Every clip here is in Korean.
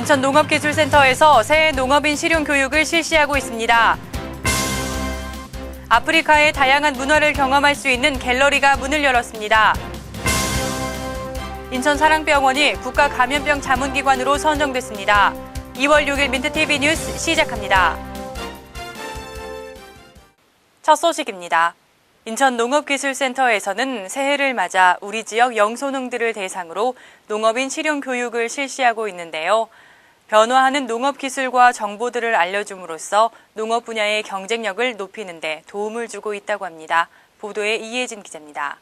인천 농업기술센터에서 새 농업인 실용 교육을 실시하고 있습니다. 아프리카의 다양한 문화를 경험할 수 있는 갤러리가 문을 열었습니다. 인천 사랑병원이 국가 감염병 자문기관으로 선정됐습니다. 2월 6일 민트TV 뉴스 시작합니다. 첫 소식입니다. 인천 농업기술센터에서는 새해를 맞아 우리 지역 영소농들을 대상으로 농업인 실용 교육을 실시하고 있는데요. 변화하는 농업 기술과 정보들을 알려줌으로써 농업 분야의 경쟁력을 높이는 데 도움을 주고 있다고 합니다. 보도에 이혜진 기자입니다.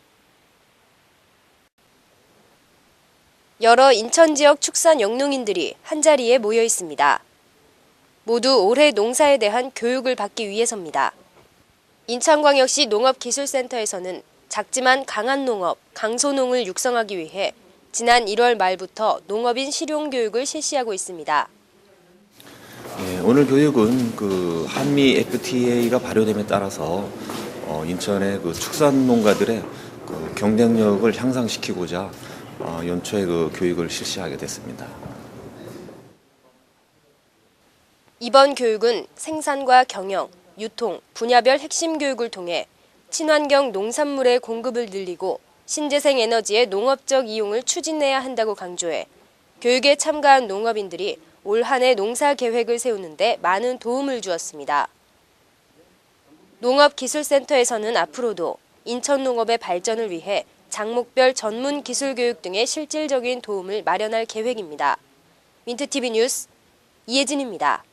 여러 인천 지역 축산 영농인들이 한자리에 모여 있습니다. 모두 올해 농사에 대한 교육을 받기 위해서입니다. 인천광역시 농업기술센터에서는 작지만 강한 농업, 강소농을 육성하기 위해 지난 1월 말부터 농업인 실용 교육을 실시하고 있습니다. 예, 오늘 교육은 그 한미 FTA가 발효됨에 따라서 어, 인천의 그 축산 농가들의 그 경쟁력을 향상시키고자 어, 연초에 그 교육을 실시하게 됐습니다. 이번 교육은 생산과 경영, 유통, 분야별 핵심 교육을 통해 친환경 농산물의 공급을 늘리고 신재생 에너지의 농업적 이용을 추진해야 한다고 강조해 교육에 참가한 농업인들이 올 한해 농사 계획을 세우는데 많은 도움을 주었습니다. 농업기술센터에서는 앞으로도 인천 농업의 발전을 위해 장목별 전문 기술 교육 등의 실질적인 도움을 마련할 계획입니다. 민트TV 뉴스 이혜진입니다.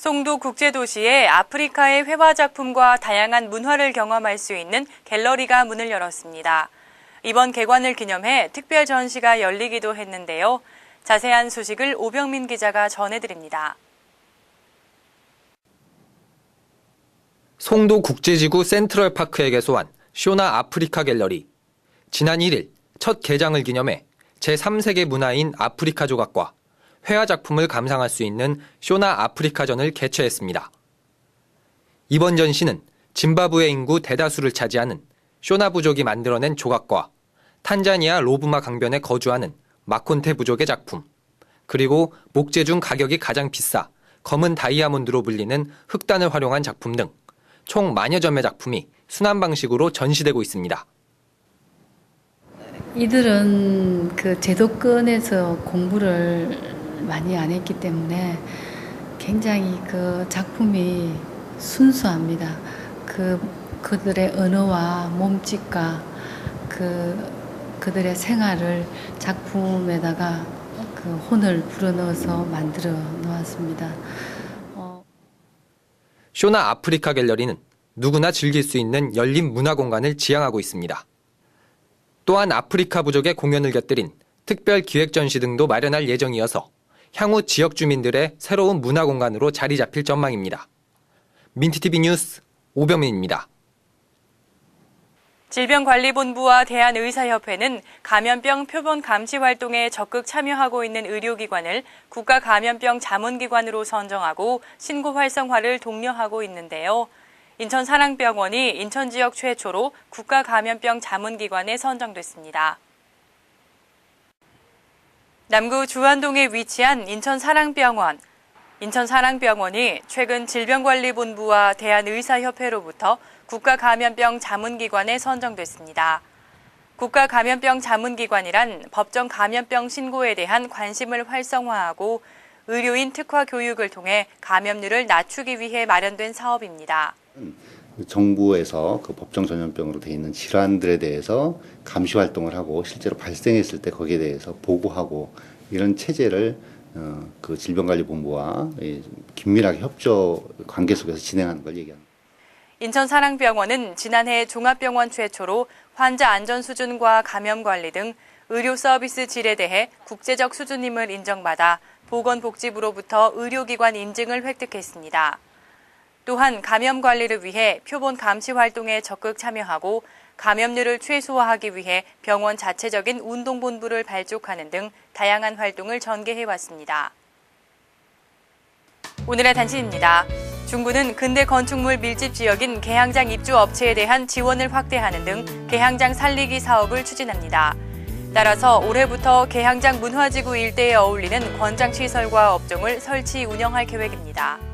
송도 국제도시에 아프리카의 회화 작품과 다양한 문화를 경험할 수 있는 갤러리가 문을 열었습니다. 이번 개관을 기념해 특별 전시가 열리기도 했는데요. 자세한 소식을 오병민 기자가 전해드립니다. 송도 국제지구 센트럴파크에 개소한 쇼나 아프리카 갤러리. 지난 1일 첫 개장을 기념해 제3세계 문화인 아프리카 조각과 회화 작품을 감상할 수 있는 쇼나 아프리카전을 개최했습니다. 이번 전시는 짐바브웨 인구 대다수를 차지하는 쇼나 부족이 만들어낸 조각과 탄자니아 로브마 강변에 거주하는 마콘테 부족의 작품, 그리고 목재 중 가격이 가장 비싸 검은 다이아몬드로 불리는 흑단을 활용한 작품 등 총 만여 점의 작품이 순환 방식으로 전시되고 있습니다. 이들은 그 제도권에서 공부를 많이 안 했기 때문에 굉장히 그 작품이 순수합니다. 그 그들의 언어와 몸짓과 그 그들의 생활을 작품에다가 그 혼을 불어넣어서 만들어 놓았습니다. 어, 쇼나 아프리카 갤러리는 누구나 즐길 수 있는 열린 문화 공간을 지향하고 있습니다. 또한 아프리카 부족의 공연을 곁들인 특별 기획 전시 등도 마련할 예정이어서 향후 지역 주민들의 새로운 문화 공간으로 자리 잡힐 전망입니다. 민트TV 뉴스 오병민입니다. 질병관리본부와 대한의사협회는 감염병 표본 감시 활동에 적극 참여하고 있는 의료기관을 국가감염병 자문기관으로 선정하고 신고 활성화를 독려하고 있는데요. 인천 사랑병원이 인천 지역 최초로 국가감염병 자문기관에 선정됐습니다. 남구 주안동에 위치한 인천 사랑병원. 인천 사랑병원이 최근 질병관리본부와 대한의사협회로부터 국가감염병 자문기관에 선정됐습니다. 국가감염병 자문기관이란 법정 감염병 신고에 대한 관심을 활성화하고 의료인 특화 교육을 통해 감염률을 낮추기 위해 마련된 사업입니다. 정부에서 그 법정 전염병으로 되어 있는 질환들에 대해서 감시 활동을 하고 실제로 발생했을 때 거기에 대해서 보고하고 이런 체제를 어, 그 질병관리본부와 긴밀하게 협조 관계 속에서 진행하는 걸 얘기합니다. 인천 사랑병원은 지난해 종합병원 최초로 환자 안전 수준과 감염 관리 등 의료 서비스 질에 대해 국제적 수준임을 인정받아 보건복지부로부터 의료기관 인증을 획득했습니다. 또한 감염 관리를 위해 표본 감시 활동에 적극 참여하고 감염률을 최소화하기 위해 병원 자체적인 운동본부를 발족하는 등 다양한 활동을 전개해 왔습니다. 오늘의 단신입니다. 중구는 근대 건축물 밀집 지역인 개항장 입주 업체에 대한 지원을 확대하는 등 개항장 살리기 사업을 추진합니다. 따라서 올해부터 계양장 문화지구 일대에 어울리는 권장 시설과 업종을 설치 운영할 계획입니다.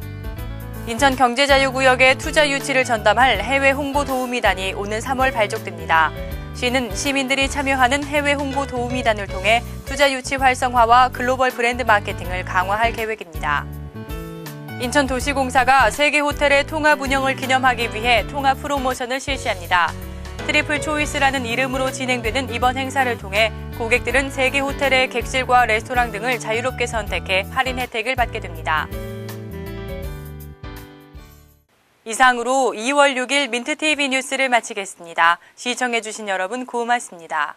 인천 경제자유구역의 투자 유치를 전담할 해외 홍보 도우미단이 오는 3월 발족됩니다. 시는 시민들이 참여하는 해외 홍보 도우미단을 통해 투자 유치 활성화와 글로벌 브랜드 마케팅을 강화할 계획입니다. 인천도시공사가 세계 호텔의 통합 운영을 기념하기 위해 통합 프로모션을 실시합니다. 트리플 초이스라는 이름으로 진행되는 이번 행사를 통해 고객들은 세계 호텔의 객실과 레스토랑 등을 자유롭게 선택해 할인 혜택을 받게 됩니다. 이상으로 2월 6일 민트TV 뉴스를 마치겠습니다. 시청해주신 여러분 고맙습니다.